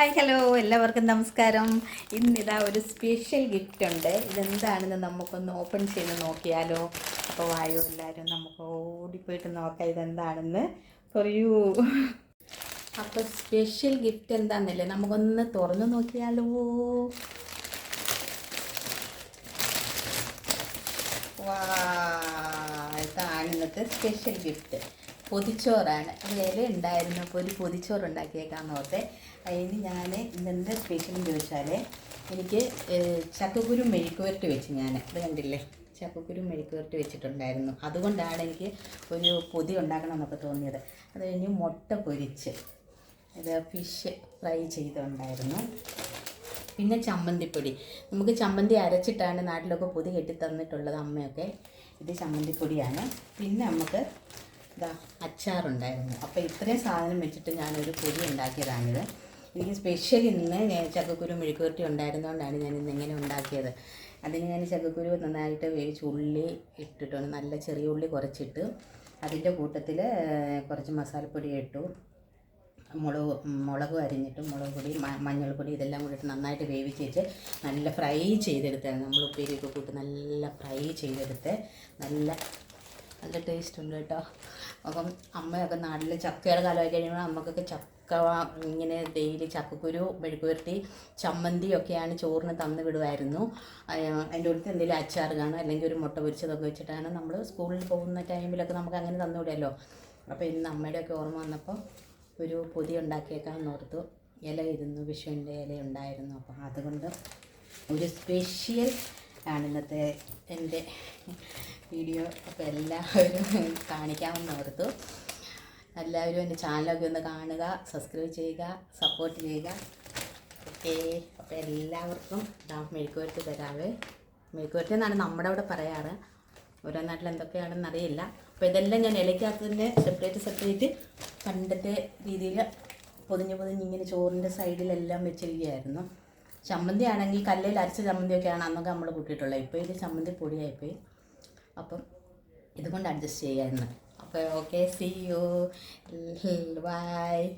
Hi hello എല്ലാവർക്കും നമസ്കാരം. ഇന്നിതാ ഒരു സ്പെഷ്യൽ ഗിഫ്റ്റ് ഉണ്ട്. ഇതെന്താണെന്ന് നമുക്കൊന്ന് ഓപ്പൺ ചെയ്ത് നോക്കിയാലോ? അപ്പോൾ വായോ എല്ലാവരും നമുക്ക് ഓടിപ്പോയിട്ട് നോക്കാം ഇതെന്താണെന്ന്. പറയൂ അപ്പോൾ സ്പെഷ്യൽ ഗിഫ്റ്റ് എന്താണെന്നല്ലേ നമുക്കൊന്ന് തുറന്നു നോക്കിയാലോ? വാ ഇതാണ് ഇന്നത്തെ സ്പെഷ്യൽ ഗിഫ്റ്റ് പൊതിച്ചോറാണ്. വില ഉണ്ടായിരുന്നു. അപ്പോൾ ഒരു പൊതിച്ചോറ് ഉണ്ടാക്കിയേക്കാന്ന് ഓർത്തെ അതിന് ഞാൻ ഇന്നെന്താ സ്പെഷ്യൽ എന്ന് ചോദിച്ചാൽ എനിക്ക് ചക്കക്കുരു മെഴുക്കുവരട്ടി വെച്ച് ഞാൻ അത് കണ്ടില്ലേ? ചക്കക്കുരു മെഴുക്കുവരട്ടി വെച്ചിട്ടുണ്ടായിരുന്നു. അതുകൊണ്ടാണ് എനിക്ക് ഒരു പൊതി ഉണ്ടാക്കണം എന്നൊക്കെ തോന്നിയത്. അത് കഴിഞ്ഞ് മുട്ട പൊരിച്ച് ഇത് ഫിഷ് ഫ്രൈ ചെയ്തുണ്ടായിരുന്നു. പിന്നെ ചമ്മന്തിപ്പൊടി. നമുക്ക് ചമ്മന്തി അരച്ചിട്ടാണ് നാട്ടിലൊക്കെ പൊതി കെട്ടി തന്നിട്ടുള്ളത് അമ്മയൊക്കെ. ഇത് ചമ്മന്തിപ്പൊടിയാണ്. പിന്നെ നമുക്ക് ഇതാ അച്ചാറുണ്ടായിരുന്നു. അപ്പോൾ ഇത്രയും സാധനം വെച്ചിട്ട് ഞാനൊരു പൊടി ഉണ്ടാക്കിയതാണിത്. എനിക്ക് സ്പെഷ്യൽ ഇന്ന് ചക്കക്കുരു മെഴുക്കുവരട്ടി ഉണ്ടായിരുന്നതുകൊണ്ടാണ് ഞാൻ ഇന്ന് ഇങ്ങനെ ഉണ്ടാക്കിയത്. അതിന് ഞാൻ ചക്കക്കുരു നന്നായിട്ട് വേവിച്ച് ഉള്ളി ഇട്ടിട്ടുണ്ട്. നല്ല ചെറിയ ഉള്ളി കുറച്ചിട്ട് അതിന്റെ കൂട്ടത്തിൽ കുറച്ച് മസാലപ്പൊടി ഇട്ടു. മുളക് മുളക് അരിഞ്ഞിട്ട് മുളക് പൊടി മഞ്ഞൾപ്പൊടി ഇതെല്ലാം കൂടി ഇട്ട് നന്നായിട്ട് വേവിച്ചേച്ച് നല്ല ഫ്രൈ ചെയ്തെടുത്താണ് നമ്മൾ ഉപ്പേരിയൊക്കെ കൂട്ടി നല്ല ഫ്രൈ ചെയ്തെടുത്ത് നല്ല നല്ല ടേസ്റ്റ് ഉണ്ട് കേട്ടോ. അപ്പം അമ്മയൊക്കെ നാട്ടിൽ ചക്കയുടെ കാലമായി കഴിയുമ്പോൾ അമ്മക്കൊക്കെ ചക്ക ഇങ്ങനെ ഡെയിലി ചക്കക്കുരു ചമ്മന്തി ചമ്മന്തിയൊക്കെയാണ് ചോറിന് തന്നു വിടുമായിരുന്നു അതിന്റെ ഉള്ളിൽ എന്തെങ്കിലും അച്ചാർ കാണും അല്ലെങ്കിൽ ഒരു മുട്ട പൊരിച്ചതൊക്കെ വെച്ചിട്ടാണ് നമ്മൾ സ്കൂളിൽ പോകുന്ന ടൈമിലൊക്കെ നമുക്ക് അങ്ങനെ തന്നു വിടുമല്ലോ അപ്പോൾ ഇന്ന് അമ്മയുടെയൊക്കെ ഓർമ്മ വന്നപ്പോൾ ഒരു പൊതി ഉണ്ടാക്കിയേക്കാമെന്ന് ഓർത്തു. ഇല ഇരുന്നു വിഷുവിന്റെ ഇല ഉണ്ടായിരുന്നു. അപ്പോൾ അതുകൊണ്ട് ഒരു സ്പെഷ്യൽ ആണ് ഇന്നത്തെ എന്റെ വീഡിയോ അപ്പോൾ എല്ലാവരും കാണിക്കാമെന്ന് ഓർത്തു എല്ലാവരും എന്റെ ചാനലൊക്കെ ഒന്ന് കാണുക സബ്സ്ക്രൈബ് ചെയ്യുക സപ്പോർട്ട് ചെയ്യുക. ഓക്കെ അപ്പോൾ എല്ലാവർക്കും ഇതാ മെഴുക്കുവരട്ടി തരാവേ. മെഴുക്കുവരട്ടി എന്നാണ് നമ്മുടെ അവിടെ പറയാറ്. ഓരോ നാട്ടിൽ എന്തൊക്കെയാണെന്ന് അറിയില്ല. അപ്പോൾ ഇതെല്ലാം ഞാൻ ഇലയ്ക്കകത്ത് സെപ്പറേറ്റ് സെപ്പറേറ്റ് പണ്ടത്തെ രീതിയിൽ പൊതിഞ്ഞ് പൊതിഞ്ഞ് ഇങ്ങനെ ചോറിന്റെ സൈഡിലെല്ലാം വെച്ചിരിക്കുകയായിരുന്നു. ചമ്മന്തി ആണെങ്കിൽ കല്ലിൽ അരച്ച ചമ്മന്തിയൊക്കെയാണ് അന്നൊക്കെ നമ്മൾ കൂട്ടിയിട്ടുള്ളത്. ഇപ്പോൾ ഇത് ചമ്മന്തി പൊടിയായിപ്പോയി അപ്പം ഇതുകൊണ്ട് അഡ്ജസ്റ്റ് ചെയ്യാമായിരുന്നു അപ്പോൾ ഓക്കെ സി യു ബൈ